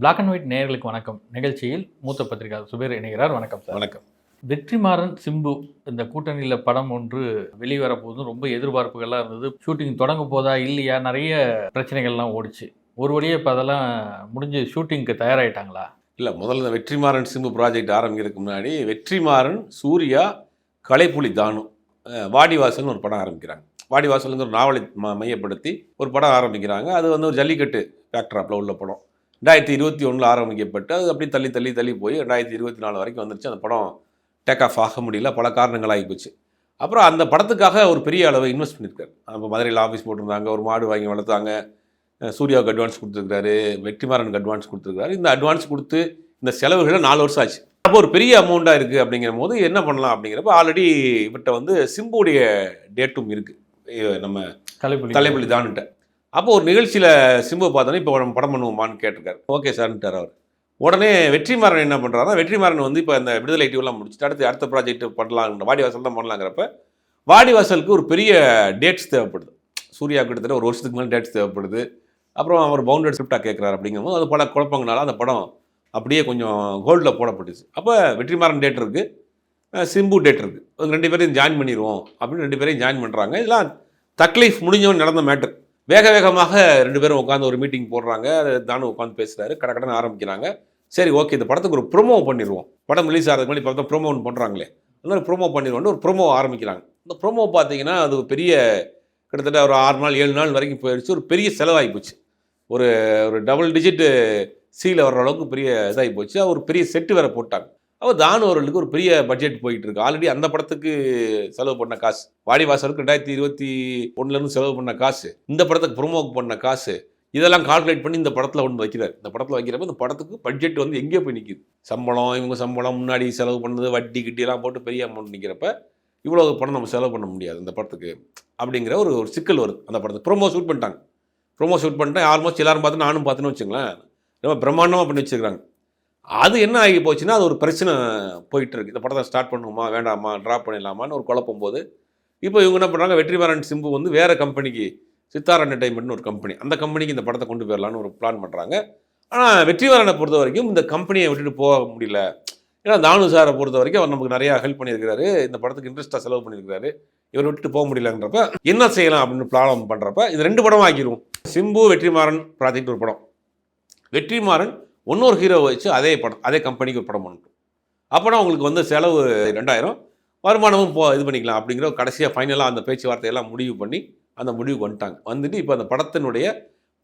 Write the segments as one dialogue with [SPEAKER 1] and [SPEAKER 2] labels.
[SPEAKER 1] Black and white நேயர்களுக்கு வணக்கம். நிகழ்ச்சியில் மூத்த பத்திரிகையாளர் சுபேர் இணைகிறார். வணக்கம் சார்.
[SPEAKER 2] வணக்கம்.
[SPEAKER 1] வெற்றிமாறன் சிம்பு இந்த கூட்டணியில் படம் ஒன்று வெளிவர போதும் ரொம்ப எதிர்பார்ப்புகள்லாம் இருந்தது. ஷூட்டிங் தொடங்க போதா இல்லையா? நிறைய பிரச்சனைகள்லாம் ஓடிச்சு. ஒரு வழியே இப்போ அதெல்லாம் முடிஞ்சு ஷூட்டிங்க்கு தயாராகிட்டாங்களா
[SPEAKER 2] இல்லை முதல்ல இந்த வெற்றிமாறன் சிம்பு ப்ராஜெக்ட் ஆரம்பிக்கிறதுக்கு முன்னாடி வெற்றிமாறன் சூர்யா கலைப்புலி தானு வாடிவாசல்னு ஒரு படம் ஆரம்பிக்கிறாங்க. வாடிவாசல்ங்கிற ஒரு நாவலை மையப்படுத்தி ஒரு படம் ஆரம்பிக்கிறாங்க. அது வந்து ஒரு ஜல்லிக்கட்டு பேக்ட்ராப்பில் உள்ள படம். ரெண்டாயிரத்தி இருபத்தி ஒன்றில் ஆரம்பிக்கப்பட்டு அது அப்படியே தள்ளி தள்ளி தள்ளி போய் ரெண்டாயிரத்தி இருபத்தி நாலு வரைக்கும் வந்துருச்சு. அந்த படம் டேக் ஆஃப் ஆக முடியல. பல காரணங்கள் ஆகி போச்சு. அப்புறம் அந்த படத்துக்காக ஒரு பெரிய அளவு இன்வெஸ்ட் பண்ணியிருக்காரு. அப்போ மதுரையில் ஆஃபீஸ் போட்டிருந்தாங்க. ஒரு மாடு வாங்கி வளர்த்தாங்க. சூர்யாவுக்கு அட்வான்ஸ் கொடுத்துருக்காரு வெற்றிமாறனுக்கு அட்வான்ஸ் கொடுத்துருக்காரு இந்த அட்வான்ஸ் கொடுத்து இந்த செலவுகளை நாலு வருஷம் ஆச்சு. அப்போ ஒரு பெரிய அமௌண்ட்டாக இருக்குது அப்படிங்கிற போது என்ன பண்ணலாம் அப்படிங்கிறப்ப ஆல்ரெடி இவர்கிட்ட வந்து சிம்புடைய டேட்டும் இருக்குது நம்ம
[SPEAKER 1] கலைப்புலி
[SPEAKER 2] தலைப்புலி தான்ட்ட அப்போ ஒரு நிகழ்ச்சியில் சிம்பு பார்த்தோன்னே இப்போ நம்ம படம் பண்ணுவோமான்னு கேட்டிருக்காரு. ஓகே சார்ன்ட்டார் அவர். உடனே வெற்றிமாறன் என்ன பண்ணுறாருன்னா வெற்றிமாறன் வந்து இப்போ அந்த விடுதலை டிவிலாம் முடிச்சுட்டு அடுத்து அடுத்த ப்ராஜெக்ட் பண்ணலாம் வாடிவாசல் தான் பண்ணலாங்கிறப்ப வாடிவாசலுக்கு ஒரு பெரிய டேட்ஸ் தேவைப்படுது. சூர்யா கிட்டத்தட்ட ஒரு வருஷத்துக்கு மேலே டேட்ஸ் தேவைப்படுது. அப்புறம் அவர் பவுண்டட் ஸ்கிரிப்டாக கேட்குறாரு அப்படிங்கும்போது அது பல குழப்பங்களால அந்த படம் அப்படியே கொஞ்சம் கோல்டில் போடப்பட்டுச்சு. அப்போ வெற்றிமாறன் டேட் இருக்குது சிம்பு டேட் இருக்குது ரெண்டு பேரையும் ஜாயின் பண்ணிடுவோம் அப்படின்னு ரெண்டு பேரையும் ஜாயின் பண்ணுறாங்க இதெல்லாம் தக்லீஃப் முடிஞ்சவன் நடந்த மேட்ரு வேக வேகமாக ரெண்டு பேரும் உட்காந்து ஒரு மீட்டிங் போடுறாங்க. அது தானு உட்காந்து பேசுகிறாரு கடை கடனை ஆரம்பிக்கிறாங்க. சரி ஓகே இந்த படத்துக்கு ஒரு ப்ரோமோ பண்ணிடுவோம். படம் ரிலீஸ் ஆகிறதுக்கு முன்னாடி படத்தை ப்ரோமோ ஒன்று பண்ணுறாங்களே அதனால ப்ரோமோ பண்ணிடுவோம்னு ஒரு ப்ரோமோ ஆரம்பிக்கிறாங்க. இந்த ப்ரோமோ பார்த்தீங்கன்னா அது ஒரு பெரிய கிட்டத்தட்ட ஒரு ஆறு நாள் ஏழு நாள் வரைக்கும் போயிடுச்சு. ஒரு பெரிய செலவாகி போச்சு. ஒரு ஒரு டபுள் டிஜிட்டு சீல வர்ற அளவுக்கு பெரிய இதாகி போச்சு. ஒரு பெரிய செட்டு வேறு போட்டாங்க. அப்போ தானு அவர்களுக்கு ஒரு பெரிய பட்ஜெட் போயிட்டு இருக்கு ஆல்ரெடி அந்த படத்துக்கு செலவு பண்ண காசு. வாடிவாசலுக்கு ரெண்டாயிரத்தி இருபத்தி ஒன்றுலேருந்து செலவு பண்ண காசு. இந்த படத்துக்கு ப்ரோமோக்கு பண்ண காசு. இதெல்லாம் கால்குலேட் பண்ணி இந்த படத்தில் ஒன்று வைக்கிறார். இந்த படத்தில் வைக்கிறப்ப இந்த படத்துக்கு பட்ஜெட் வந்து எங்கேயோ போய் நிற்கிது சம்பளம் இவங்க சம்பளம் முன்னாடி செலவு பண்ணது வட்டி கிட்டியெல்லாம் போட்டு பெரிய அமௌண்ட் நிற்கிறப்ப இவ்வளோ பணம் நம்ம செலவு பண்ண முடியாது இந்த படத்துக்கு அப்படிங்கிற ஒரு ஒரு சிக்கல் வருது. அந்த படத்துக்கு ப்ரோமோ ஷூட் பண்ணிட்டாங்க. ப்ரோமோ ஷூட் பண்ணிட்டேன் ஆல்மோஸ்ட் எல்லாரும் பார்த்து நானும் பார்த்துன்னு வச்சுங்களேன். ரொம்ப பிரம்மாண்டமாக பண்ணி வச்சுருக்காங்க அது என்ன ஆகி போச்சுன்னா அது ஒரு பிரச்சனை போயிட்டு இருக்கு இந்த படத்தை ஸ்டார்ட் பண்ணுமா வேண்டாமா ட்ராப் பண்ணிடலாமான்னு ஒரு குழப்பம் போது இப்போ இவங்க என்ன பண்ணுறாங்க வெற்றிமாறன் சிம்பு வந்து வேறு கம்பெனிக்கு சித்தார் என்டர்டைன்மெண்ட்னு ஒரு கம்பெனி அந்த கம்பெனிக்கு இந்த படத்தை கொண்டு போயிடலான்னு ஒரு பிளான் பண்ணுறாங்க ஆனால் வெற்றிமாறனை பொறுத்த வரைக்கும் இந்த கம்பெனியை விட்டுட்டு போக முடியல. ஏன்னா தானு சாரை பொறுத்த வரைக்கும் அவர் நமக்கு நிறையா ஹெல்ப் பண்ணியிருக்கிறாரு. இந்த படத்துக்கு இன்ட்ரெஸ்ட்டாக செலவு பண்ணியிருக்காரு இவர் விட்டுட்டு போக முடியலங்கிறப்ப என்ன செய்யலாம் அப்படின்னு பிளான் பண்ணுறப்ப இது ரெண்டு படம் ஆக்கிடுவோம் சிம்பு வெற்றிமாறன் ப்ராஜெக்ட் ஒரு படம். வெற்றிமாறன் இன்னொரு ஹீரோ வச்சு அதே படம் அதே கம்பெனிக்கு ஒரு படம் பண்ணட்டும். அப்போனா உங்களுக்கு வந்து செலவு ரெண்டாயிரம் வருமானமும் போ இது பண்ணிக்கலாம் அப்படிங்கிற கடைசியாக ஃபைனலாக அந்த பேச்சுவார்த்தையெல்லாம் முடிவு பண்ணி அந்த முடிவுக்கு வந்துட்டாங்க. வந்துட்டு இப்போ அந்த படத்தினுடைய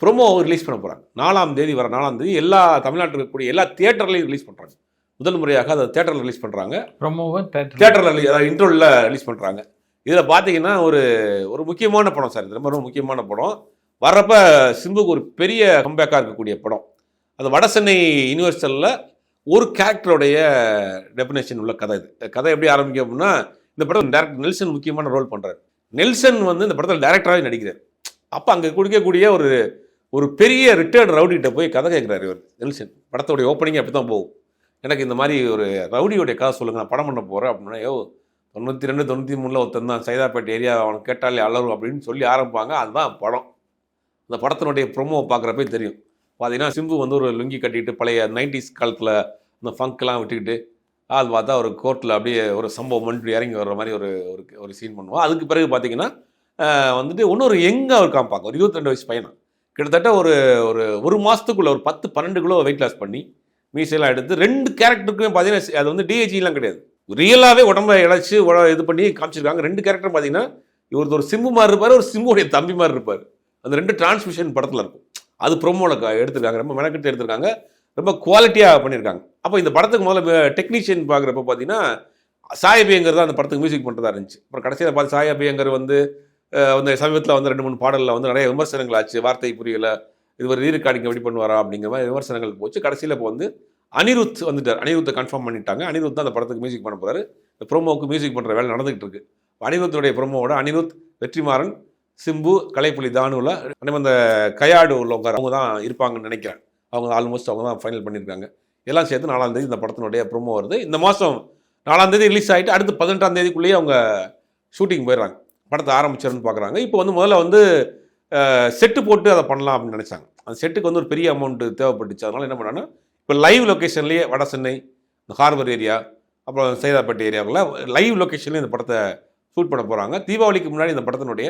[SPEAKER 2] ப்ரோமோ ரிலீஸ் பண்ண போகிறாங்க நாலாம் தேதி வர நாலாம் தேதி எல்லா தமிழ்நாட்டில் இருக்கக்கூடிய எல்லா தியேட்டர்லையும் ரிலீஸ் பண்ணுறாங்க முதல் முறையாக அதை தேட்டரில் ரிலீஸ் பண்ணுறாங்க
[SPEAKER 1] ப்ரொமோவை தேட்டர்
[SPEAKER 2] தேட்டரில் அதாவது இன்ட்ரோலில் ரிலீஸ் பண்ணுறாங்க இதில் பார்த்தீங்கன்னா ஒரு ஒரு முக்கியமான படம் சார். இது ரொம்ப ரொம்ப முக்கியமான படம். வர்றப்ப சிம்புக்கு ஒரு பெரிய கம்பேக்காக இருக்கக்கூடிய படம். அது வட சென்னை யூனிவர்சலில் ஒரு கேரக்டருடைய டெபினேஷன் உள்ள கதை இது. கதை எப்படி ஆரம்பிக்கும் அப்படின்னா இந்த படத்தில் டேரக்டர் நெல்சன் முக்கியமான ரோல் பண்ணுறாரு நெல்சன் வந்து இந்த படத்தில் டேரக்டராகவே நடிக்கிறார். அப்போ அங்கே கொடுக்கக்கூடிய ஒரு ஒரு பெரிய ரிட்டையர்டு ரவுடிகிட்ட போய் கதை கேட்குறாரு இவர் நெல்சன். படத்தோடைய ஓப்பனிங் அப்படி தான் போகும். எனக்கு இந்த மாதிரி ஒரு ரவுடியோடைய கதை சொல்லுங்கள் நான் படம் பண்ண போகிறேன் அப்படின்னா யோ தொண்ணூற்றி ரெண்டு தொண்ணூற்றி மூணில் ஒருத்தன் தான் சைதாப்பேட்டை ஏரியா அவனை கேட்டாலே அலரும் அப்படின்னு சொல்லி ஆரம்பிப்பாங்க. அதுதான் படம். அந்த படத்தினுடைய ப்ரொமோ பார்க்குறப்பே தெரியும். பார்த்தீங்கன்னா சிம்பு வந்து ஒரு லுங்கி கட்டிட்டு பழைய நைன்டிஸ் காலத்தில் இந்த ஃபங்க்லாம் விட்டுக்கிட்டு அது பார்த்தா ஒரு கோர்ட்டில் அப்படியே ஒரு சம்பவம் பண்ணிட்டு இறங்கி வர்ற மாதிரி ஒரு ஒரு ஒரு சீன் பண்ணுவோம் அதுக்கு பிறகு பார்த்தீங்கன்னா வந்துட்டு இன்னொரு எங்கே அவர் காமிப்பாங்க. ஒரு இருபத்தி ரெண்டு வயசு பையனா. கிட்டத்தட்ட ஒரு ஒரு ஒரு மாதத்துக்குள்ளே ஒரு பத்து பன்னெண்டு கிலோ வெயிட் லாஸ் பண்ணி மீசையெல்லாம் எடுத்து ரெண்டு கேரக்டருக்குமே பார்த்தீங்கன்னா அது வந்து டிஹெச்லாம் கிடையாது. ரியலாகவே உடம்ப இழைச்சி உட- இது பண்ணி காமிச்சிருக்காங்க. ரெண்டு கேரக்டர் பார்த்தீங்கன்னா இவர் ஒரு சிம்பு மாதிரி இருப்பார் ஒரு சிம்புடைய தம்பி மாதிரி இருப்பார். அந்த ரெண்டு டிரான்ஸ்மிஷன் படத்தில் இருக்கும். அது ப்ரோமோவில் எடுத்திருக்காங்க. ரொம்ப மெனக்கெட்டு எடுத்திருக்காங்க. ரொம்ப குவாலிட்டியாக பண்ணியிருக்காங்க அப்போ இந்த படத்துக்கு முதல்ல டெக்னீஷியன் பார்க்குறப்ப பார்த்தீங்கன்னா சாயபியங்கர் தான் அந்த படத்துக்கு மியூசிக் பண்ணுறதா இருந்துச்சு. அப்புறம் கடைசியில் பார்த்து சாயபியங்கர் வந்து வந்து சமீபத்தில் வந்து ரெண்டு மூணு பாடலில் வந்து நிறைய விமர்சனங்கள் ஆச்சு. வார்த்தை புரியலை. இது ஒரு ரீரெக்கார்டிங் எப்படி பண்ணுவாரா அப்படிங்கிற மாதிரி விமர்சனங்கள் போச்சு. கடைசியில் இப்போ வந்து அனிருத் வந்துட்டார். அனிருத்தை கன்ஃபார்ம் பண்ணிட்டாங்க. அனிருத் தான் அந்த படத்துக்கு மியூசிக் பண்ண போகிறாரு இந்த ப்ரோமோவுக்கு மியூசிக் பண்ணுற வேலை நடந்துகிட்டு இருக்கு. அனிருத்துடைய ப்ரோமோவோட அனிருத் வெற்றிமாறன் சிம்பு கலைப்புலி தானுவில் நம்ம அந்த கையாடு உள்ளவங்க அவங்க தான் இருப்பாங்கன்னு நினைக்கிறேன். அவங்க ஆல்மோஸ்ட் அவங்க தான் ஃபைனல் பண்ணியிருக்காங்க எல்லாம் சேர்த்து நாலாம் தேதி இந்த படத்தினுடைய ப்ரொமோ வருது. இந்த மாதம் நாலாம் தேதி ரிலீஸ் ஆகிட்டு அடுத்து பதினெட்டாம் தேதிக்குள்ளேயே அவங்க ஷூட்டிங் போயிடுறாங்க. படத்தை ஆரம்பிச்சிருன்னு பார்க்குறாங்க இப்போ வந்து முதல்ல வந்து செட்டு போட்டு அதை பண்ணலாம் அப்படின்னு நினச்சாங்க. அந்த செட்டுக்கு வந்து ஒரு பெரிய அமௌண்ட்டு தேவைப்பட்டுச்சு. அதனால என்ன பண்ணாங்கன்னா இப்போ லைவ் லொக்கேஷன்லேயே வட சென்னை இந்த ஹார்பர் ஏரியா அப்புறம் சைதாப்பேட்டை ஏரியாவில் லைவ் லொக்கேஷன்லேயே இந்த படத்தை ஷூட் பண்ண போகிறாங்க தீபாவளிக்கு முன்னாடி இந்த படத்தினுடைய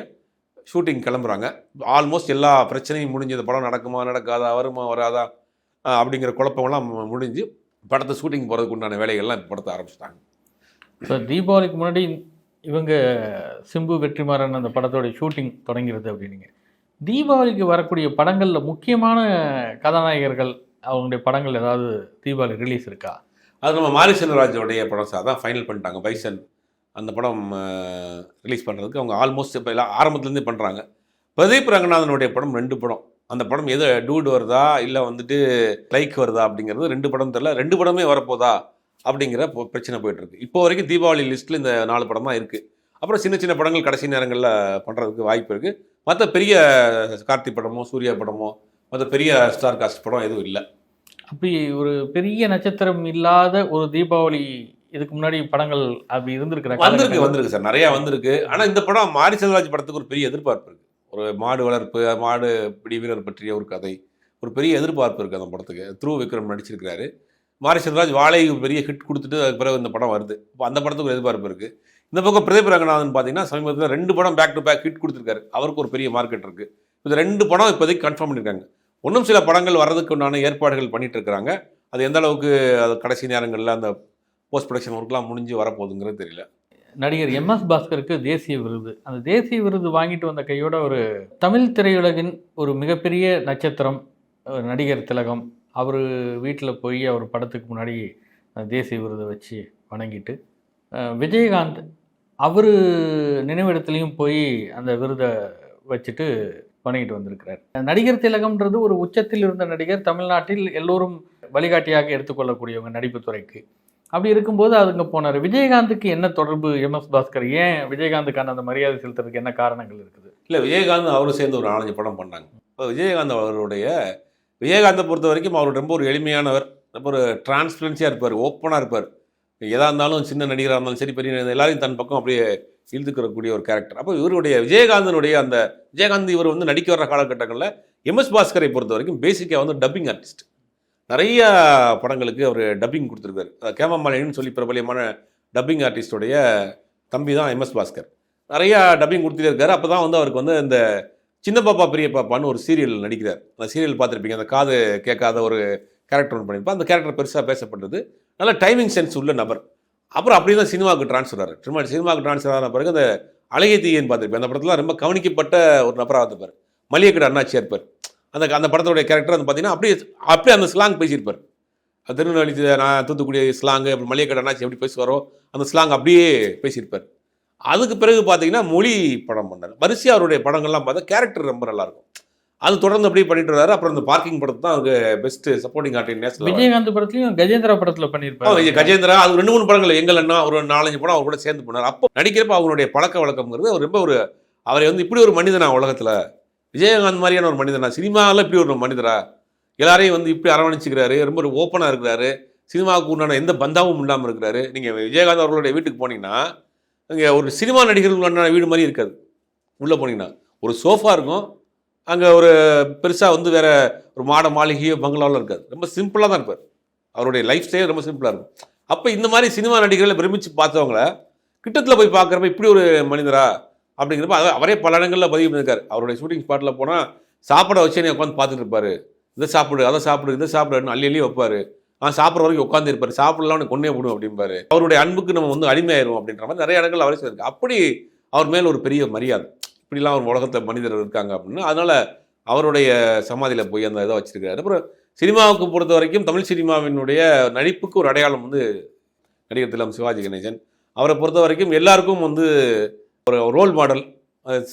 [SPEAKER 2] ஷூட்டிங் கிளம்புறாங்க. ஆல்மோஸ்ட் எல்லா பிரச்சனையும் முடிஞ்சு இந்த படம் நடக்குமா நடக்காதா வருமா வராதா அப்படிங்கிற குழப்பம்லாம் மு- முடிஞ்சு படத்தை ஷூட்டிங் போகிறதுக்கு உண்டான வேலைகள்லாம் இந்த படத்தை ஆரம்பிச்சிட்டாங்க.
[SPEAKER 1] ஸோ தீபாவளிக்கு முன்னாடி இவங்க சிம்பு வெற்றிமாறன் அந்த படத்தோட ஷூட்டிங் தொடங்கிறது அப்படின்னீங்க. தீபாவளிக்கு வரக்கூடிய படங்களில் முக்கியமான கதாநாயகர்கள் அவங்களுடைய படங்கள் ஏதாவது தீபாவளி ரிலீஸ் இருக்கா?
[SPEAKER 2] அது நம்ம மாரி செல்வராஜோடைய படம் சார். தான் ஃபைனல் பண்ணிட்டாங்க. பைசன். அந்த படம் ரிலீஸ் பண்ணுறதுக்கு அவங்க ஆல்மோஸ்ட் இப்போ எல்லாம் ஆரம்பத்துலேருந்தே பண்ணுறாங்க பிரதீப் ரங்கநாதனுடைய படம் ரெண்டு படம். அந்த படம் எது டூட் வருதா இல்லை வந்துட்டு லைக் வருதா அப்படிங்கிறது ரெண்டு படம் தெரில ரெண்டு படமே வரப்போதா அப்படிங்கிற பிரச்சனை போயிட்டுருக்கு. இப்போ வரைக்கும் தீபாவளி லிஸ்ட்டில் இந்த நாலு படம் தான் இருக்குது அப்புறம் சின்ன சின்ன படங்கள் கடைசி நேரங்களில் பண்ணுறதுக்கு வாய்ப்பு இருக்குது மற்ற பெரிய கார்த்தி படமோ சூர்யா படமோ மற்ற பெரிய ஸ்டார் காஸ்ட் படம் எதுவும் இல்லை.
[SPEAKER 1] அப்படி ஒரு பெரிய நட்சத்திரம் இல்லாத ஒரு தீபாவளி இதுக்கு முன்னாடி படங்கள் அப்படி இருந்திருக்கிற
[SPEAKER 2] வந்திருக்கு வந்திருக்கு சார். நிறையா வந்திருக்கு. ஆனால் இந்த படம் மாரி செல்வராஜ் படத்துக்கு ஒரு பெரிய எதிர்பார்ப்பு இருக்குது ஒரு மாடு வளர்ப்பு மாடு பிடி வீரர் பற்றிய ஒரு கதை. ஒரு பெரிய எதிர்பார்ப்பு இருக்குது அந்த படத்துக்கு. த்ரூ விக்ரம் நடிச்சிருக்கிறாரு. மாரி செல்வராஜ் வாழை பெரிய ஹிட் கொடுத்துட்டு அதுக்கு பிறகு இந்த படம் வருது. இப்போ அந்த படத்துக்கு ஒரு எதிர்பார்ப்பு இருக்குது இந்த பக்கம் பிரதீப் ரங்கநாதன் பார்த்தீங்கன்னா சமீபத்தில் ரெண்டு படம் பேக் டு பேக் ஹிட் கொடுத்துருக்காரு. அவருக்கு ஒரு பெரிய மார்க்கெட் இருக்குது இந்த ரெண்டு படம் இப்போதைக்கு கன்ஃபார்ம் பண்ணியிருக்காங்க இன்னும் சில படங்கள் வர்றதுக்கு உண்டான ஏற்பாடுகள் பண்ணிட்டு இருக்காங்க அது எந்த அளவுக்கு அது கடைசி நேரங்களில் அந்த போஸ்ட் ப்ரொடக்ஷன் ஒர்க்லாம் முடிஞ்சு வரப்போகுதுங்கிறது தெரியல.
[SPEAKER 1] நடிகர் எம் எஸ் பாஸ்கருக்கு தேசிய விருது. அந்த தேசிய விருது வாங்கிட்டு வந்த கையோட ஒரு தமிழ் திரையுலகின் ஒரு மிகப்பெரிய நட்சத்திரம் நடிகர் திலகம். அவர் வீட்டில் போய் அவர் படத்துக்கு முன்னாடி தேசிய விருதை வச்சு வணங்கிட்டு விஜயகாந்த் அவர் நினைவிடத்துலையும் போய் அந்த விருதை வச்சுட்டு வணங்கிட்டு வந்திருக்கிறார். நடிகர் திலகம்ன்றது ஒரு உச்சத்தில் இருந்த நடிகர் தமிழ்நாட்டில் எல்லோரும் வழிகாட்டியாக எடுத்துக்கொள்ளக்கூடியவங்க நடிப்பு துறைக்கு. அப்படி இருக்கும்போது அதுங்க போனார். விஜயகாந்துக்கு என்ன தொடர்பு எம் எஸ் பாஸ்கர்? ஏன் விஜயகாந்துக்கான அந்த மரியாதை செலுத்துறதுக்கு என்ன காரணங்கள் இருக்குது?
[SPEAKER 2] இல்லை விஜயகாந்த் அவரும் சேர்ந்து ஒரு நாலஞ்சு படம் பண்ணாங்க இப்போ விஜயகாந்த் அவருடைய விஜயகாந்தை பொறுத்த வரைக்கும் அவர் ரொம்ப ஒரு எளிமையானவர். ரொம்ப ஒரு டிரான்ஸ்பரன்சியாக இருப்பார் ஓப்பனாக இருப்பார். எதாக இருந்தாலும் சின்ன நடிகராக இருந்தாலும் சரி பெரிய எல்லாரையும் தன் பக்கம் அப்படியே இழுத்துக்கிறக்கூடிய ஒரு கேரக்டர் அப்போ இவருடைய விஜயகாந்தனுடைய அந்த விஜயகாந்த் இவர் வந்து நடிக்க வர்ற காலகட்டங்களில் எம்எஸ் பாஸ்கரை பொறுத்த வரைக்கும் பேசிக்காக வந்து டப்பிங் ஆர்டிஸ்ட் நிறைய படங்களுக்கு அவர் டப்பிங் கொடுத்துருக்காரு. கேமமாலின்னு சொல்லி பிரபலியமான டப்பிங் ஆர்டிஸ்டோடைய தம்பி தான் எம்எஸ் பாஸ்கர். நிறையா டப்பிங் கொடுத்துட்டே இருக்காரு. அப்போ தான் வந்து அவருக்கு வந்து இந்த சின்ன பாப்பா பெரிய பாப்பான்னு ஒரு சீரியல் நடிக்கிறார். அந்த சீரியல் பார்த்துருப்பீங்க. அந்த காது கேட்காத ஒரு கேரக்டர் ஒன்று பண்ணியிருப்பா அந்த கேரக்டர் பெருசாக பேசப்பட்டது. நல்ல டைமிங் சென்ஸ் உள்ள நபர். அப்புறம் அப்படியே தான் சினிமாவுக்கு ட்ரான்ஸ்ஃபர் ஆகிறார் திரும்ப சினிமாவுக்கு ட்ரான்ஸ்ஃபர் ஆன பிறகு அந்த அழகிய தீயன் பார்த்துருப்பேன் அந்த படத்தில் ரொம்ப கவனிக்கப்பட்ட ஒரு நபராக இருப்பார் மளிகைக்கடை அண்ணாச்சியாக இருப்பார் அந்த அந்த படத்தோடைய கேரக்டர் வந்து பார்த்தீங்கன்னா அப்படியே அப்படியே அந்த ஸ்லாங் பேசியிருப்பார். திருநெல்வேலி நான் தூத்துக்குடி ஸ்லாங்கு அப்புறம் மளிகைக்கடை அண்ணாச்சி எப்படி பேசுவாரோ அந்த ஸ்லாங் அப்படியே பேசியிருப்பார். அதுக்கு பிறகு பார்த்தீங்கன்னா மொழி படம் பண்ணார். வரிசையாக அவருடைய படங்கள்லாம் பார்த்தா கேரக்டர் ரொம்ப நல்லாயிருக்கும். அது தொடர்ந்து அப்படியே பண்ணிட்டு வர்றாரு. அப்புறம் இந்த பார்க்கிங் படத்தை தான் அவருக்கு best supporting artist national
[SPEAKER 1] Vijayakanth படத்துலயும் கஜேந்திரா படத்துல பண்ணியிருப்பாரு.
[SPEAKER 2] கஜேந்திரா அது ரெண்டு மூணு படங்கள் எங்கள் அண்ணா ஒரு நாலஞ்சு படம் அவர் கூட சேர்ந்து பண்ணார். அப்போ நடிக்கிறப்ப அவருடைய பழக்க வழக்கம்ங்கிறது அவர் ரொம்ப ஒரு அவரை வந்து இப்படி ஒரு மனிதனா உலகத்தில் விஜயகாந்த் மாதிரியான ஒரு மனிதனா? சினிமாவில் இப்படி ஒரு மனிதரா? எல்லாரையும் வந்து இப்படி அரவணைச்சிக்கிறாரு ரொம்ப ஒரு ஓப்பனாக இருக்கிறாரு. சினிமாவுக்கு உண்டான எந்த பந்தாவும் இல்லாமல் இருக்கிறாரு. நீங்கள் விஜயகாந்த் அவர்களுடைய வீட்டுக்கு போனீங்கன்னா அங்கே ஒரு சினிமா நடிகர்களுக்கான வீடு மாதிரி இருக்காது. உள்ளே போனீங்கன்னா. ஒரு சோஃபா இருக்கும். அங்கே ஒரு பெருசாக வந்து வேறு ஒரு மாட மாளிகையோ பங்களாவில் இருக்காது. ரொம்ப சிம்பிளாக தான் இருப்பார். அவருடைய லைஃப் ஸ்டைல் ரொம்ப சிம்பிளாக இருக்கும். அப்போ இந்த மாதிரி சினிமா நடிகர்களை பிரமிச்சு பார்த்தவங்கள கிட்டத்தில் போய் பார்க்குறப்ப இப்படி ஒரு மனிதரா? அப்படிங்கிறப்ப அதை அவரே பல இடங்களில் பதிவு பண்ணியிருக்காரு அவருடைய ஷூட்டிங் ஸ்பாட்டில் போனால் சாப்பிட வச்சு நீ உட்காந்து பார்த்துட்டு இருப்பாரு இதை சாப்பிடு அதை சாப்பிடு இதை சாப்பிடுன்னு அள்ளி அள்ளி வைப்பார். ஆனால் சாப்பிட்ற வரைக்கும் உட்காந்து இருப்பாரு சாப்பிடலாம் அவனுக்கு கொன்னே போடும் அப்படிம்பாரு. அவருடைய அன்புக்கு நம்ம வந்து அடிமையாயிரும் அப்படின்ற மாதிரி நிறைய இடங்கள் அவரே சொல்லியிருக்கு அப்படி அவர் மேல் ஒரு பெரிய மரியாதை. இப்படிலாம் ஒரு உலகத்தில் மனிதர் இருக்காங்க அப்படின்னு. அதனால் அவருடைய சமாதியில் போய் அந்த இதை வச்சுருக்காரு அப்புறம் சினிமாவுக்கு பொறுத்த வரைக்கும் தமிழ் சினிமாவினுடைய நடிப்புக்கு ஒரு அடையாளம் வந்து நடிகர் திலம் சிவாஜி கணேசன். அவரை பொறுத்த வரைக்கும் எல்லாருக்கும் வந்து ஒரு ரோல் மாடல்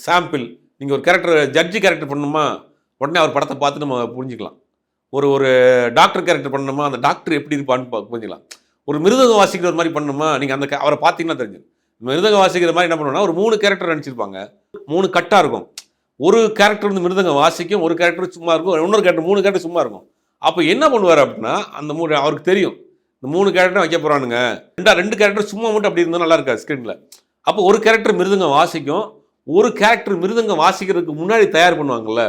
[SPEAKER 2] சாம்பிள் நீங்கள் ஒரு கேரக்டர் ஜட்ஜி கேரக்டர் பண்ணணுமா? உடனே அவர் படத்தை பார்த்து நம்ம புரிஞ்சுக்கலாம். ஒரு ஒரு டாக்டர் கேரக்டர் பண்ணணுமா? அந்த டாக்டர் எப்படி இருப்பான்னு பா- புரிஞ்சுக்கலாம். ஒரு மிருதகம் வாசிக்கிற மாதிரி பண்ணணுமா? நீங்கள் அந்த அவரை பார்த்தீங்கன்னா தெரிஞ்சு மிருதகம் வாசிக்கிற மாதிரி என்ன பண்ணுவோம்னா ஒரு மூணு கேரக்டர் நினச்சிருப்பாங்க மூணு கட்டாக இருக்கும். ஒரு கேரக்டர் வந்து மிருதங்கம் வாசிக்கும் ஒரு கேரக்டர் சும்மா இருக்கும் இன்னொரு கேரக்டர் மூணு கேரக்டர் சும்மா இருக்கும். அப்போ என்ன பண்ணுவார் அப்படின்னா அந்த மூணு அவருக்கு தெரியும். இந்த மூணு கேரக்டர் வைக்க போகிறானுங்க ரெண்டா ரெண்டு கேரக்டர் சும்மா மட்டும் அப்படி இருந்தால் நல்லா இருக்காது ஸ்க்ரீனில் அப்போ ஒரு கேரக்டர் மிருதங்க வாசிக்கும் ஒரு கேரக்டர் மிருதங்கம் வாசிக்கிறதுக்கு முன்னாடி தயார் பண்ணுவாங்கல்ல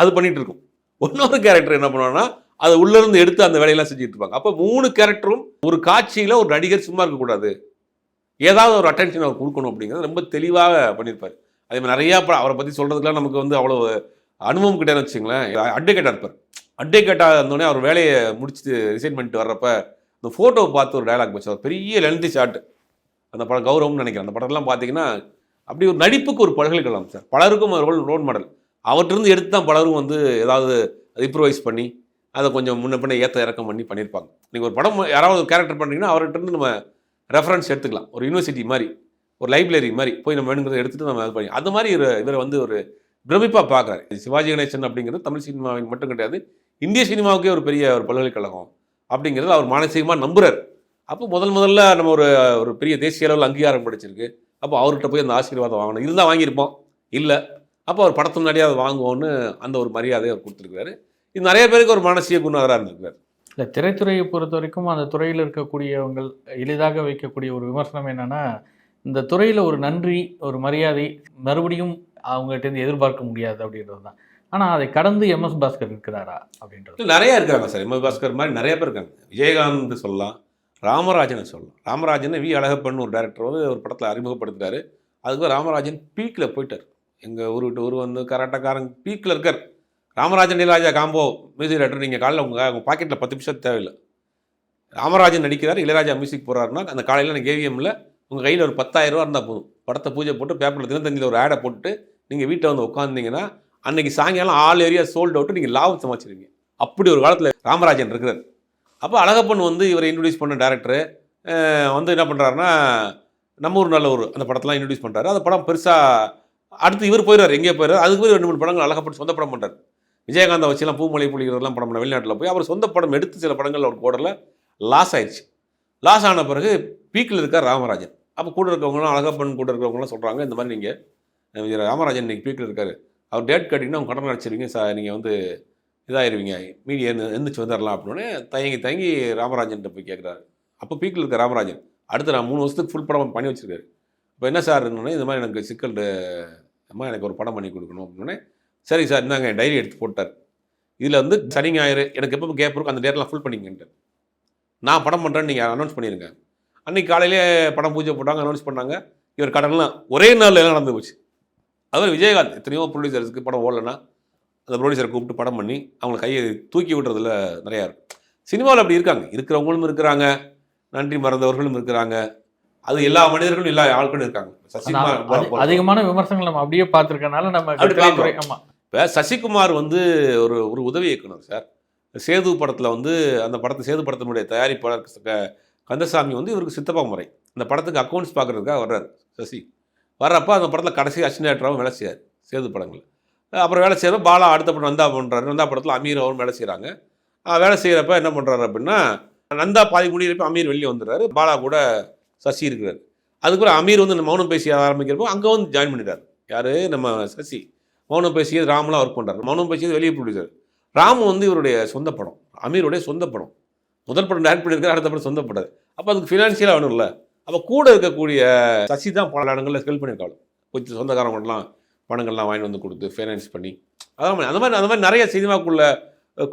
[SPEAKER 2] அது பண்ணிட்டு இருக்கும். இன்னொரு கேரக்டர் என்ன பண்ணுவாங்கன்னா அதை உள்ளேருந்து எடுத்து அந்த வேலையெல்லாம் செஞ்சுட்டு இருப்பாங்க. அப்போ மூணு கேரக்டரும் ஒரு காட்சியில் ஒரு நடிகர் சும்மா இருக்கக்கூடாது. ஏதாவது ஒரு அட்டென்ஷன் அவர் கொடுக்கணும் அப்படிங்கிறது ரொம்ப தெளிவாக பண்ணியிருப்பார். அதே மாதிரி நிறையா அவரை பற்றி சொல்கிறதுக்குலாம் நமக்கு வந்து அவ்வளோ அனுபவம் கிட்டேன்னு வச்சுங்களேன் அட்வொகேட்டாக இருப்பார். அட்வொகேட்டாக இருந்தோடனே அவர் வேலையை முடிச்சுட்டு ரிசைன் பண்ணிட்டு வர்றப்ப இந்த ஃபோட்டோவை பார்த்து ஒரு டயலாக் வச்சு அவர் பெரிய லென்த்தி ஷார்ட்டு அந்த படம் கௌரவம்னு நினைக்கிறேன். அந்த படம்லாம் பார்த்தீங்கன்னா அப்படி ஒரு நடிப்புக்கு ஒரு பல்கலைக்கழகம் சார். பலருக்கும் ரோல் ரோல் மாடல் அவற்றிருந்து எடுத்து தான் பலரும் வந்து ஏதாவது இம்ப்ரூவைஸ் பண்ணி அதை கொஞ்சம் முன்ன பின்ன ஏற்ற இறக்கம் பண்ணி பண்ணியிருப்பாங்க. நீங்கள் ஒரு படம் யாராவது ஒரு கேரக்டர் பண்ணுறீங்கன்னா அவர்கிட்ட இருந்து நம்ம ரெஃபரன்ஸ் எடுத்துக்கலாம். ஒரு யூனிவர்சிட்டி மாதிரி ஒரு லைப்ரரி மாதிரி போய் நம்ம வேணுங்கிறத எடுத்துட்டு நம்ம இது பண்ணி அது மாதிரி இவர் இவரை வந்து ஒரு பிரமிப்பாக பார்க்குறாரு. சிவாஜி கணேசன் அப்படிங்கிறது தமிழ் சினிமாவின் மட்டும் கிடையாது இந்திய சினிமாவுக்கே ஒரு பெரிய ஒரு பல்கலைக்கழகம் அப்படிங்கிறது அவர் மானசீகமாக நம்புகிறார் அப்போ முதல் முதல்ல நம்ம ஒரு ஒரு பெரிய தேசிய அளவில் அங்கீகாரம் கிடைச்சிருக்கு. அப்போ அவர்கிட்ட போய் அந்த ஆசீர்வாதம் வாங்கணும். இருந்தால் வாங்கியிருப்போம். இல்லை அப்போ அவர் படத்து முன்னாடியே அதை வாங்குவோன்னு அந்த ஒரு மரியாதையை அவர் கொடுத்துருக்காரு இது நிறைய பேருக்கு ஒரு மானசீக குணகராக இருந்திருக்காரு
[SPEAKER 1] இல்லை திரைத்துறையை பொறுத்த வரைக்கும் அந்த துறையில் இருக்கக்கூடியவங்க எளிதாக வைக்கக்கூடிய ஒரு விமர்சனம் என்னன்னா இந்த துறையில் ஒரு நன்றி ஒரு மரியாதை மறுபடியும் அவங்ககிட்ட எதிர்பார்க்க முடியாது அப்படின்றது தான். ஆனால் அதை கடந்து எம்எஸ் பாஸ்கர் இருக்கிறாரா அப்படின்றது.
[SPEAKER 2] நிறைய இருக்காங்க சார். எம் பாஸ்கர் மாதிரி நிறைய பேர் இருக்காங்க. விஜயகாந்த் சொல்லலாம். ராமராஜனை சொல்லலாம். ராமராஜனை வி. அழகப்பன் ஒரு டேரக்டர் வந்து ஒரு படத்தில் அறிமுகப்படுத்துகிறாரு அதுக்கு ராமராஜன் பீக்கில் போயிட்டார். எங்கள் ஊர் விட்டு ஊர் வந்து கராட்டக்காரங்க பீக்கில் இருக்கார். Ramarajan Ilaiyaraaja combo music director நீங்கள் காலையில் உங்கள் உங்கள் பாக்கெட்டில் பத்து நிமிஷம் தேவையில்லை. ராமராஜன் நடிக்கிறார் இளையராஜா மியூசிக் போகிறாருன்னா அந்த காலையில் எனக்கு ஏவிஎம்மில் உங்கள் கையில் ஒரு பத்தாயிரரூவா இருந்தால் போதும். படத்தை பூஜை போட்டு பேப்பரில் தினத்தந்தியில் ஒரு ஆடை போட்டு நீங்கள் வீட்டை வந்து உட்காந்துங்கன்னா அன்றைக்கி சாயங்காலம் ஆல் ஏரியா சோல்ட் அவுட்டு நீங்கள் லாபம் சமாளிச்சிருவீங்க. அப்படி ஒரு காலத்தில் ராமராஜன் இருக்கிறார். அப்போ அழகப்பன் வந்து இவரை இன்ட்ரடியூஸ் பண்ண டேரக்டரு வந்து என்ன பண்ணுறாருன்னா நம்ம ஒரு நல்ல ஒரு அந்த படத்தெல்லாம் இன்ட்ரடியூஸ் பண்ணுறாரு அந்த படம் பெருசாக அடுத்து இவர் போயிடுறாரு எங்கே போயிடுறாரு அதுக்கு போய் ரெண்டு மூணு படங்கள் அழகப்பன் சொந்த படம் பண்ணுறாரு விஜயகாந்தை வச்சுலாம் பூமலை புலிகிறதெல்லாம் படம் பண்ண வெளிநாட்டில் போய் அவர் சொந்த படம் எடுத்து சில படங்கள் அவர் போடல லாஸ் ஆயிடுச்சு. லாஸ் ஆன பிறகு பீக்கில் இருக்கார் ராமராஜன். அப்போ கூட இருக்கவங்களாம் அழகப்பன் கூட இருக்கிறவங்களாம் சொல்கிறாங்க இந்த மாதிரி நீங்கள் ராமராஜன் இன்றைக்கி பீக்கில் இருக்கார். அவர் டேட் கட்டிங்கன்னா அவங்க கடன் அடிச்சிருவீங்க சார் நீங்கள் வந்து இதாயிருவீங்க. மீடியா எந்திரிச்சு வந்துடலாம் அப்படின்னு தயங்கி தயங்கி ராமராஜன்கிட்ட போய் கேட்குறாரு. அப்போ பீக்கில் இருக்க ராமராஜன் அடுத்து நான் மூணு வருஷத்துக்கு ஃபுல் படம் பண்ணி வச்சுருக்காரு. இப்போ என்ன சார் இருந்தோடனே இந்த மாதிரி எனக்கு சிக்கல் அம்மா எனக்கு ஒரு படம் பண்ணி கொடுக்கணும் அப்படின்னே சரி சார் இந்தாங்க டைரி எடுத்து போட்டார். இதில் வந்து சனி ஞாயிறு எனக்கு எப்போ கேப் இருக்கும் அந்த டேட்லாம் ஃபுல் பண்ணிங்கன்ட்டு நான் படம் பண்ணுறேன்னு நீங்கள் அனௌன்ஸ் பண்ணிடுங்க அன்றைக்கி காலையிலே படம் பூஜை போட்டாங்க அனௌன்ஸ் பண்ணாங்க. இவர் கடன்லாம் ஒரே நாளில் எல்லாம் நடந்து போச்சு. அதுவும் விஜயகாந்த் எத்தனையோ ப்ரொடியூசர்ஸுக்கு படம் ஓடலைன்னா அந்த ப்ரொடியூசரை கூப்பிட்டு படம் பண்ணி அவங்க கையை தூக்கி விடுறதுல நிறையா இருக்கும் சினிமாவில் அப்படி இருக்காங்க. இருக்கிறவங்களும் இருக்கிறாங்க. நன்றி மறந்தவர்களும் இருக்கிறாங்க. அது எல்லா மனிதர்களும் எல்லா ஆட்களும் இருக்காங்க.
[SPEAKER 1] அதிகமான விமர்சனங்கள் நம்ம அப்படியே பார்த்துருக்கனால நம்ம
[SPEAKER 2] அப்படி
[SPEAKER 1] திரைத்துறை ஆமா.
[SPEAKER 2] இப்போ சசிகுமார் வந்து ஒரு ஒரு உதவி இயக்குனர் சார். சேது படத்தில் வந்து அந்த படத்தை சேது படத்தினுடைய தயாரிப்பாளர் கந்தசாமி வந்து இவருக்கு சித்தப்பா முறை. அந்த படத்துக்கு அக்கௌண்ட்ஸ் பார்க்குறதுக்காக வர்றாரு சசி. வர்றப்போ அந்த படத்தில் கடைசி அசினேட்டராகவும் வேலை செய்யார் சேது படங்கள் அப்புறம் வேலை செய்கிறப்ப பாலா அடுத்த படம் நந்தா பண்ணுறாரு நந்தா படத்தில் அமீர் அவரும் வேலை செய்கிறாங்க வேலை செய்கிறப்ப என்ன பண்ணுறாரு அப்படின்னா நந்தா பாதி முடியிறப்ப அமீர் வெளியே வந்துடுறாரு. பாலா கூட சசி இருக்கிறார். அதுக்கப்புறம் அமீர் வந்து மௌனம் பேசி ஆரம்பிக்கிறப்போ அங்கே வந்து ஜாயின் பண்ணிட்டார். யார்? நம்ம சசி. மௌனம் பேசியது ராம்லாம் ஒர்க் பண்ணுறாரு மௌனம் பேசியது வெளியே ப்ரொடியூசர் ராமு வந்து இவருடைய சொந்த படம். அமீருடைய சொந்த படம். முதல் படம் டேரக்ட் பண்ணியிருக்காரு அடுத்த படம் சொந்த படம். அப்போ அதுக்கு ஃபினான்ஷியலாக வேணும்ல. அப்போ கூட இருக்கக்கூடிய சசி தான் பல இடங்களில் ஹெல்ப் பண்ணியிருக்காங்க. கொஞ்சம் சொந்தக்காரங்களாம் பணங்கள்லாம் வாங்கி வந்து கொடுத்து ஃபைனான்ஸ் பண்ணி அதான் அந்த மாதிரி அந்த மாதிரி நிறைய சினிமாக்குள்ள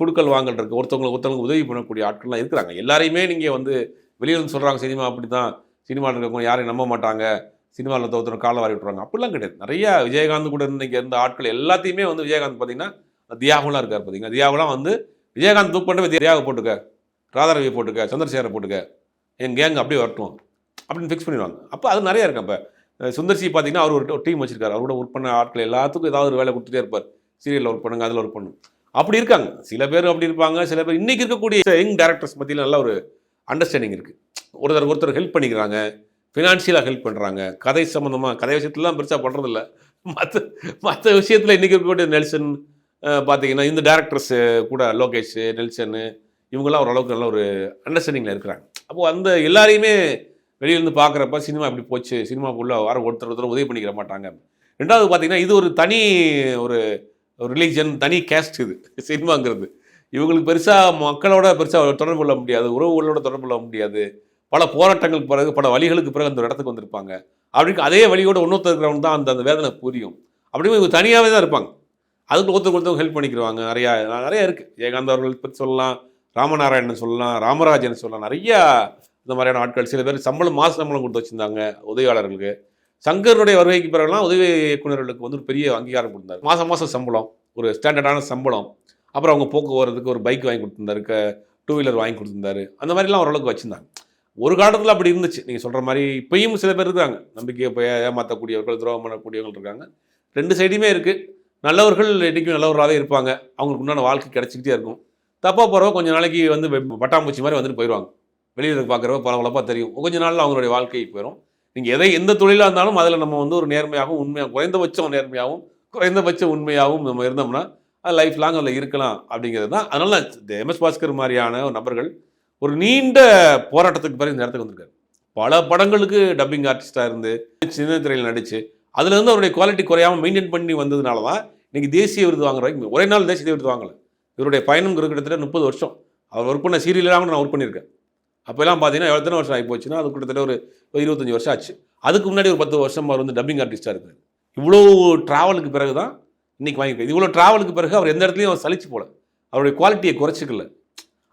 [SPEAKER 2] கொடுக்கல் வாங்கல் இருக்குது ஒருத்தவங்களுக்கு ஒருத்தவங்களுக்கு உதவி பண்ணக்கூடிய ஆட்கள்லாம் இருக்கிறாங்க. எல்லாரையுமே நீங்கள் வந்து வெளியில் இருந்து சொல்கிறாங்க சினிமா அப்படி தான் சினிமாவில் இருக்கவங்க யாரையும் நம்ப மாட்டாங்க. சினிமாவில் ஒருத்தர் காலை வாரி விட்டுறாங்க அப்படிலாம் கிடையாது. நிறைய விஜயகாந்த் கூட இருந்த இங்கே இருந்த ஆட்கள் எல்லாத்தையுமே வந்து விஜயகாந்த் பார்த்தீங்கன்னா தியாகுலாம் இருக்கார் பார்த்தீங்கன்னா தியாகுலாம் வந்து விஜயகாந்த் தூக்கு பண்ணுறது தியாக போட்டுக்க ராதாரவியை போட்டுக்க சந்திரசேகரை போட்டுக்க என் கேங் அப்படியே வரட்டும் அப்படின்னு ஃபிக்ஸ் பண்ணிடுவாங்க. அப்போ அது நிறையா இருக்கும் இப்போ சுந்தர்சி பார்த்தீங்கன்னா அவர் ஒரு டீம் வச்சிருக்காரு. அவரோட ஒர்க் பண்ண ஆட்கள் எல்லாத்துக்கும் ஏதாவது ஒரு வேலை கொடுத்துட்டே இருப்பார். சீரியலில் ஒர்க் பண்ணுங்க அதில் ஒர்க் பண்ணும் அப்படி இருக்காங்க. சில பேர் அப்படி இருப்பாங்க சில பேர் இன்றைக்கி இருக்கக்கூடிய யங் டேரக்டர்ஸ் மத்தியில் நல்ல ஒரு அண்டர்ஸ்டாண்டிங் இருக்குது ஒருத்தர் ஒருத்தர் ஹெல்ப் பண்ணிக்கிறாங்க ஃபினான்ஷியலாக ஹெல்ப் பண்ணுறாங்க கதை சம்மந்தமாக கதை விஷயத்துலலாம் பெருசாக பண்ணுறதில்ல மற்ற மற்ற விஷயத்தில் இன்றைக்கி இருக்கக்கூடிய நெல்சன் பார்த்தீங்கன்னா இந்த டேரக்டர்ஸு கூட லோகேஷ் நெல்சனு இவங்கெல்லாம் ஓரளவுக்கு நல்ல ஒரு அண்டர்ஸ்டாண்டிங்கில் இருக்கிறாங்க. அப்போது அந்த எல்லாரையுமே வெளியிலேருந்து பார்க்குறப்ப சினிமா இப்படி போச்சு சினிமாக்குள்ளே வர ஒருத்தர் ஒருத்தர் உதவி பண்ணிக்கிற மாட்டாங்க. ரெண்டாவது பார்த்தீங்கன்னா இது ஒரு தனி ஒரு ரிலீஜன் தனி கேஸ்ட் இது சினிமாங்கிறது. இவங்களுக்கு பெருசாக மக்களோட பெருசாக தொடர்பு கொள்ள முடியாது உறவுகளோட தொடர்பு கொள்ள முடியாது. பல போராட்டங்களுக்கு பிறகு பல வழிகளுக்கு பிறகு அந்த இடத்துக்கு வந்திருப்பாங்க. அப்படின்னு அதே வழியோட இன்னொருத்தர் இருக்கிறவங்க தான் அந்த அந்த வேதனை புரியும். அப்படின்னு இவங்க தனியாகவே தான் இருப்பாங்க. அதுக்கு ஒருத்தருக்கு ஒருத்தவங்க ஹெல்ப் பண்ணிக்கிடுவாங்க நிறையா நிறையா இருக்குது ஜெயகாந்த் அவர்கள் பற்றி சொல்லலாம் ராமநாராயணன் சொல்லலாம் ராமராஜன் சொல்லலாம். நிறையா இந்த மாதிரியான ஆட்கள். சில பேர் சம்பளம் மாச சம்பளம் கொடுத்து வச்சுருந்தாங்க உதவியாளர்களுக்கு. சங்கருடைய வருகைக்கு பிறகுலாம் உதவி இயக்குநர்களுக்கு வந்து ஒரு பெரிய அங்கீகாரம் கொடுத்தாரு. மாதம் மாதம் சம்பளம் ஒரு ஸ்டாண்டர்டான சம்பளம். அப்புறம் அவங்க போக்குவரத்துக்கு ஒரு பைக் வாங்கி கொடுத்துருந்தாரு டூ வீலர் வாங்கி கொடுத்துருந்தாரு. அந்த மாதிரிலாம் ஓரளவுக்கு வச்சுருந்தாங்க. ஒரு காலத்தில் அப்படி இருந்துச்சு. நீங்கள் சொல்கிற மாதிரி இப்பயும் சில பேர் இருக்காங்க. நம்பிக்கையை போய் ஏமாற்றக்கூடியவர்கள் துரோகம் பண்ணக்கூடியவர்கள் இருக்காங்க. ரெண்டு சைடுமே இருக்குது நல்லவர்கள் என்றைக்கும் நல்லவர்களாகவே இருப்பாங்க. அவங்களுக்கு உண்டான வாழ்க்கை கிடச்சிக்கிட்டே இருக்கும். தப்பாக போகிறவங்க கொஞ்ச நாளைக்கு வந்து பட்டாம்பூச்சி மாதிரி வந்துட்டு போயிடுவாங்க வெளியில் பார்க்குறப்ப பளபளப்பாக தெரியும். கொஞ்ச நாளில் அவங்களுடைய வாழ்க்கை போயிடும் நீங்கள் எதை எந்த தொழிலாக இருந்தாலும் அதில் நம்ம வந்து ஒரு நேர்மையாகவும் உண்மையாக குறைந்தபட்சம் நேர்மையாகவும் குறைந்தபட்சம் உண்மையாகவும் நம்ம இருந்தோம்னா அது லைஃப் லாங் அதில் இருக்கலாம் அப்படிங்கிறது தான். அதனால் எம்எஸ் பாஸ்கர் மாதிரியான நபர்கள் ஒரு நீண்ட போராட்டத்துக்கு பிறகு இந்த இடத்துக்கு வந்திருக்காரு. பல படங்களுக்கு டப்பிங் ஆர்டிஸ்டாக இருந்து சின்ன திரையில் நடிச்சு அதுலேருந்து அவருடைய குவாலிட்டி குறையாம மெயின்டைன் பண்ணி வந்ததுனால தான் இன்றைக்கி தேசிய விருது வாங்குற வரைக்கும் ஒரே நாள் தேசிய விருது வாங்கலை. இவருடைய பயணம் கிட்டத்தட்ட முப்பது வருஷம். அவர் ஒர்க் பண்ண சீரியலாக நான் ஒர்க் பண்ணியிருக்கேன். அப்போல்லாம் பார்த்தீங்கன்னா எத்தனை வருஷம் ஆகி போச்சுன்னா அது கிட்டத்தட்ட ஒரு ஒரு வருஷம் ஆச்சு. அதுக்கு முன்னாடி ஒரு பத்து வருஷம் அவர் வந்து டப்பிங் ஆர்டிஸ்ட்டாக இருக்காரு. இவ்வளோ ட்ராவலுக்கு பிறகு தான் இன்றைக்கி வாங்கிக்கிறது இவ்வளோ ட்ராவலுக்கு பிறகு அவர் எந்த இடத்துலையும் அவர் சலிச்சு போல அவருடைய குவாலிட்டியை குறைச்சிக்கல.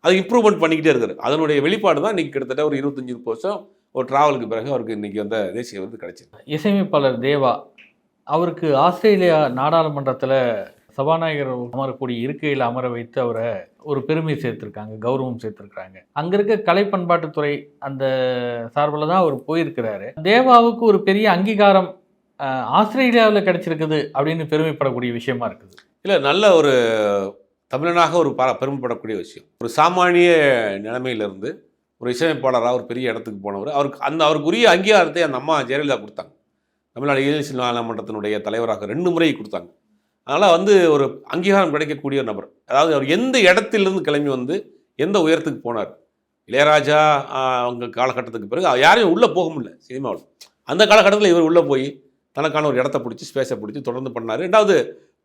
[SPEAKER 2] அதை இம்ப்ரூவ்மெண்ட் பண்ணிக்கிட்டே இருக்காரு. அதனுடைய வெளிப்பாடு தான் இன்றைக்கி கிட்டத்தட்ட ஒரு இருபத்தஞ்சி முப்பது வருஷம் ஒரு ட்ராவலுக்கு பிறகு அவருக்கு இன்றைக்கி வந்த தேசிய விருது கிடைச்சிருக்கு.
[SPEAKER 1] இசையமைப்பாளர் தேவா அவருக்கு ஆஸ்திரேலியா நாடாளுமன்றத்தில் சபாநாயகர் அமரக்கூடிய இருக்கையில் அமர வைத்து அவரை ஒரு பெருமை சேர்த்துருக்காங்க கௌரவம் சேர்த்துருக்காங்க அங்கே இருக்க கலை பண்பாட்டுத்துறை அந்த சார்பில் தான் அவர் போயிருக்கிறாரு. தேவாவுக்கு ஒரு பெரிய அங்கீகாரம் ஆஸ்திரேலியாவில் கிடைச்சிருக்குது அப்படின்னு பெருமைப்படக்கூடிய விஷயமா இருக்குது.
[SPEAKER 2] இல்லை நல்ல ஒரு தமிழனாக ஒரு ப பெருமைப்படக்கூடிய விஷயம். ஒரு சாமானிய நிலைமையிலிருந்து ஒரு இசையமைப்பாளராக ஒரு பெரிய இடத்துக்கு போனவர். அவருக்கு அந்த அவருக்குரிய அங்கீகாரத்தை அந்த அம்மா ஜெயலலிதா கொடுத்தாங்க. தமிழ்நாடு இயல் நாடாளுமன்றத்தினுடைய தலைவராக ரெண்டு முறை கொடுத்தாங்க. அதனால் வந்து ஒரு அங்கீகாரம் கிடைக்கக்கூடிய ஒரு நபர். அதாவது அவர் எந்த இடத்திலிருந்து கிளம்பி வந்து எந்த உயரத்துக்கு போனார். இளையராஜா அவங்க காலகட்டத்துக்கு பிறகு யாரையும் உள்ளே போக முடியல சினிமாவில். அந்த காலகட்டத்தில் இவர் உள்ளே போய் தனக்கான ஒரு இடத்த பிடிச்சி ஸ்பேஸை பிடிச்சி தொடர்ந்து பண்ணார். ரெண்டாவது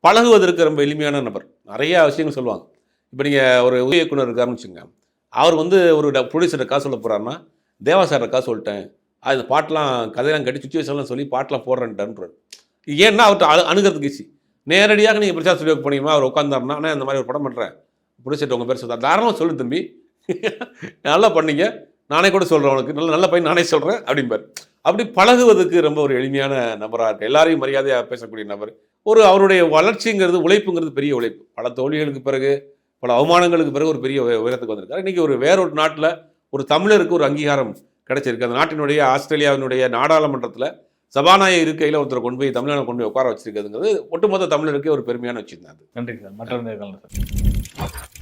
[SPEAKER 2] பழகுவதற்கு ரொம்ப எளிமையான நபர். நிறைய விஷயங்கள் சொல்லுவாங்க. இப்போ நீங்கள் ஒரு உதவி இயக்குனர் இருக்காருன்னு வச்சுங்க அவர் வந்து ஒரு ப்ரொடியூசர்கிட்ட காசு சொல்ல போகிறாருன்னா தேவா சார்ட்ட காசு சொல்லிட்டேன். அது பாட்டெலாம் கதையெல்லாம் கட்டி சுச்சுவேஷன்லாம் சொல்லி பாட்டெலாம் போடுறேன்ட்டான்றார் ஏன்னா அவர்கிட்ட அணுகிறதுக்கு ஈஸி நேரடியாக நீங்கள் பிரசாத் ஸ்டுடியோக்கு போனீங்கன்னா அவர் உட்காந்தாருன்னா "அண்ணா, இந்த மாதிரி ஒரு படம் பண்ணுறேன் ப்ரொடியூசர்ட்ட உங்கள் பேர் சொல்லுங்கள் தாராளமாக சொல்லு தம்பி. நல்லா பண்ணீங்க. நானே கூட சொல்கிறேன் உனக்கு. நல்ல நல்ல பையன் நானே சொல்கிறேன் அப்படிம்பார். அப்படி பழகுவதற்கு ரொம்ப ஒரு எளிமையான நபராக இருக்கு. எல்லாரையும் மரியாதையாக பேசக்கூடிய நபர். ஒரு அவருடைய வளர்ச்சிங்கிறது உழைப்புங்கிறது பெரிய உழைப்பு. பல தோல்விகளுக்கு பிறகு பல அவமானங்களுக்கு பிறகு ஒரு பெரிய உய- உயரத்துக்கு வந்திருக்காரு. இன்றைக்கி ஒரு வேறொரு நாட்டில் ஒரு தமிழருக்கு ஒரு அங்கீகாரம் கிடைச்சிருக்கு. அந்த நாட்டினுடைய ஆஸ்திரேலியாவினுடைய நாடாளுமன்றத்தில் சபாநாயகர் இருக்கையில் ஒருத்தரை கொண்டு போய் தமிழ்நாடு கொண்டு போய் உட்கார வச்சிருக்கிறதுங்கிறது ஒட்டுமொத்த தமிழருக்கே ஒரு பெருமையான வச்சிருந்தாங்க
[SPEAKER 1] நன்றி சார். மற்ற சார்?